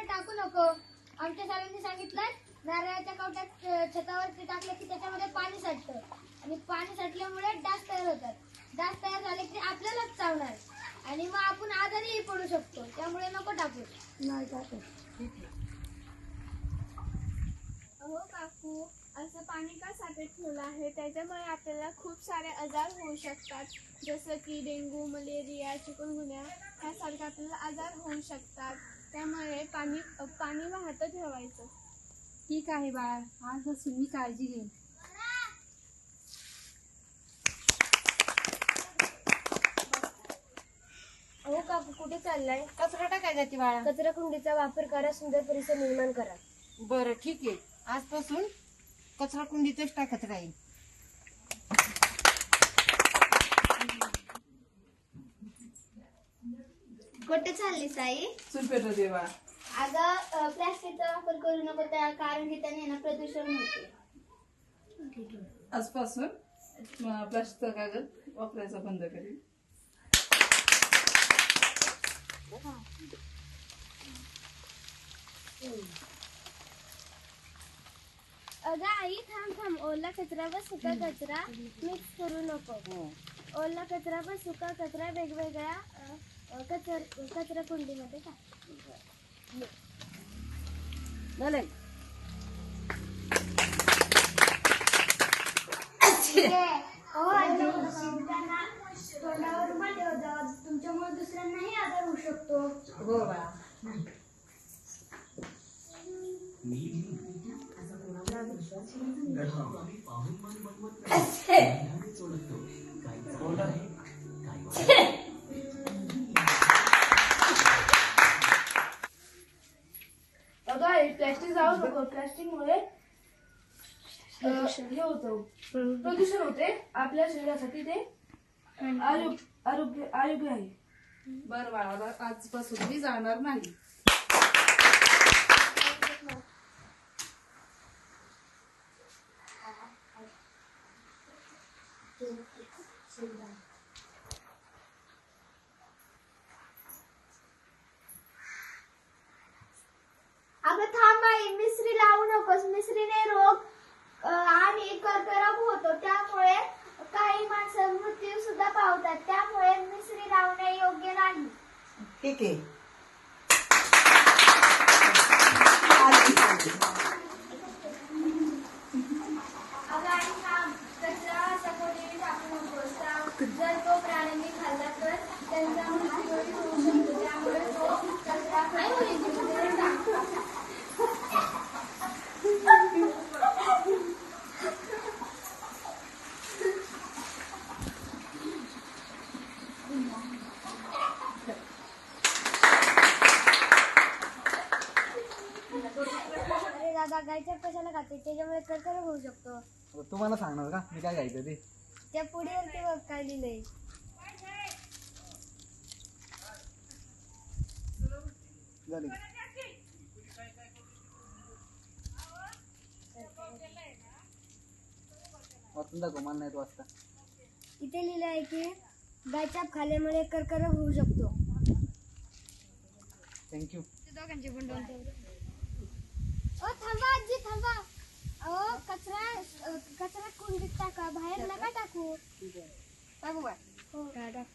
कुठे टाकू नको. आमच्या सरांनी सांगितलं नारळाच्या कवट्यात अं, छतावरती टाकलं की त्याच्यामध्ये पाणी साठतं. आणि पाणी साठल्यामुळे डास तयार होतात. डास तयार झाले की आपल्यालाच चावणार. आणि मग आपण आजारीही पडू शकतो. त्यामुळे नको टाकू. नाही टाकू. अहो काकू असं पाणी का साठत ठेवलं आहे? त्याच्यामुळे आपल्याला खूप सारे आजार होऊ शकतात. जसं की डेंग्यू मलेरिया चिकनगुन्या ह्यासारखे आपल्याला आजार होऊ शकतात. त्यामुळे पाणी पाणी वाहतं ठेवायचं. ठीक आहे बाळा आजपासून मी काळजी घेईन. अहो काकू कुठे चाललाय? कचरा टाकायचा ती बाळा. कचरा कुंडीचा वापर करा सुंदर परिसर निर्माण करा. बरं ठीक आहे. आजपासून कचरा कुंडीतच टाकत राहील कुठे चालली साई. सुपेट देवा. अगं प्लास्टिकचा वापर करू नको त्या कारण की त्याने ना प्रदूषण होते. आजपासून म, प्लास्टिकचा कागद वापरायचा बंद करेल अगं आई थांब थांब. ओला कचरा व सुका कचरा मिक्स करू नको. ओला कचरा व सुका कचरा वेगवेगळ्या कचर कचरा कुंडीमध्ये टाक. झालं तुमच्यामुळे दुसऱ्यांनाही आजार होऊ शकतो. हो बाळा. अगं प्लॅस्टिक जाऊ नको प्लॅस्टिकमुळे हे होतं. प्रदूषण होते. आपल्या शरीरासाठी ते आरोग्य आरोग्य आरोग्य आहे. बरं बाळा आजपासून मी जाणार नाही. अगं ठीक आहे अगं आणि थांब कचरा असा कोणी टाकू नकोस त्या- जर तो प्राण्यांनी खाल्ला तर त्यांचा मृत्यूही होऊ शकतो त्यामुळे तो कचरा खत टाक. गायच्या कशाला खाते? त्याच्यामुळे कर्करोग होऊ शकतो. तुम्हाला सांगणार का? मी काय घ्यायचं ते? त्या पुढीवरती बघ काय लिहिलंय. झाली. वाचून दाखव मला नाही वाचता. इथे लिहिलं आहे की गायचाप खाल्ल्यामुळे कर्करोग होऊ शकतो. थँक्यू दोघांचे पण दोन थांबा आजी थांबा. अहो कचरा कचरा कुंडीत टाका. बाहेर नका टाकू. टाकू बाय. हो. टाक